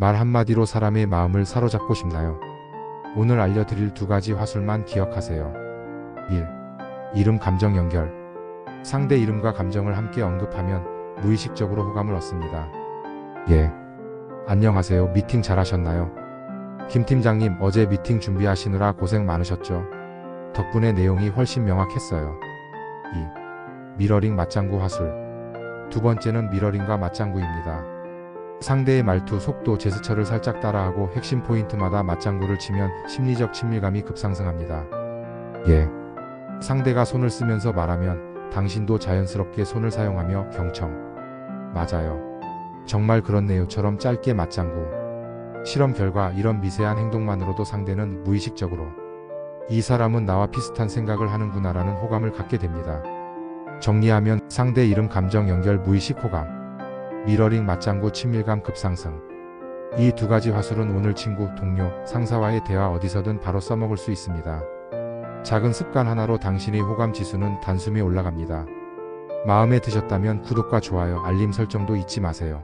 말 한마디로 사람의 마음을 사로잡고 싶나요? 오늘 알려드릴 두 가지 화술만 기억하세요. 1. 이름 감정 연결. 상대 이름과 감정을 함께 언급하면 무의식적으로 호감을 얻습니다. 예. 안녕하세요. 미팅 잘 하셨나요? 김 팀장님 어제 미팅 준비하시느라 고생 많으셨죠? 덕분에 내용이 훨씬 명확했어요. 2. 미러링 맞장구 화술. 두 번째는 미러링과 맞장구입니다. 상대의 말투, 속도, 제스처를 살짝 따라하고 핵심 포인트마다 맞장구를 치면 심리적 친밀감이 급상승합니다. 예. 상대가 손을 쓰면서 말하면 당신도 자연스럽게 손을 사용하며 경청. 맞아요. 정말 그렇네요처럼 짧게 맞장구. 실험 결과 이런 미세한 행동만으로도 상대는 무의식적으로 이 사람은 나와 비슷한 생각을 하는구나라는 호감을 갖게 됩니다. 정리하면 상대 이름 감정 연결 무의식 호감. 미러링 맞장구 친밀감 급상승. 이 두 가지 화술은 오늘 친구, 동료, 상사와의 대화 어디서든 바로 써먹을 수 있습니다. 작은 습관 하나로 당신의 호감 지수는 단숨에 올라갑니다. 마음에 드셨다면 구독과 좋아요, 알림 설정도 잊지 마세요.